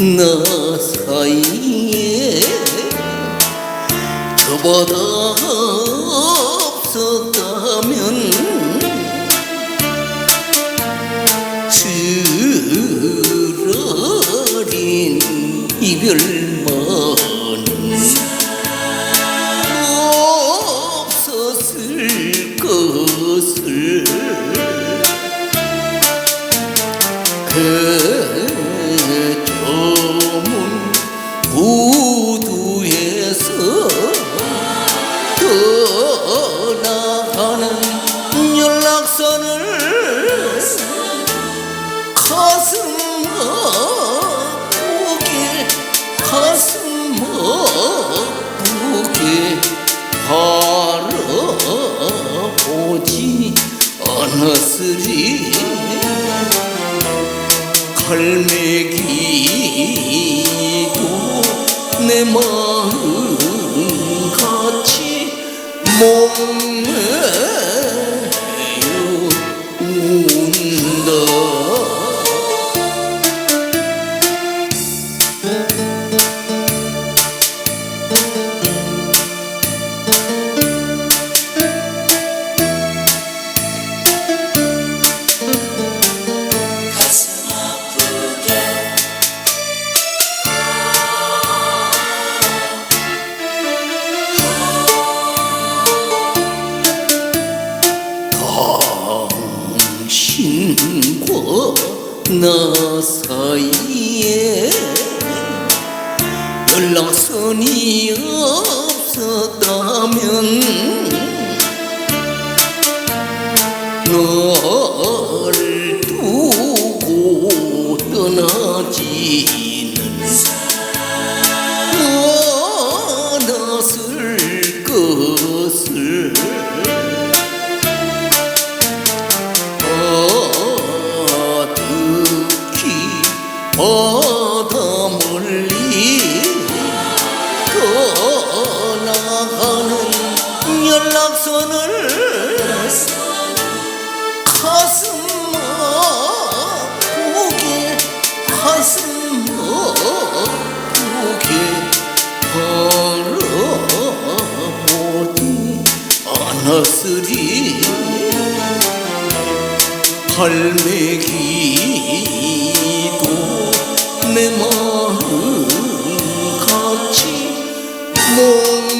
나 사이에 저보다 없었다면 쓰러린 이별만 없었을 것을 그 선을 가슴 아프게 가슴 아프게 바라보지 않았으리. 갈매기도 내 마음 같이 목매 나 사이 연락선이 없었다면 너를 두고 떠나지 않았으리 갈매기도 내 마음 같이 못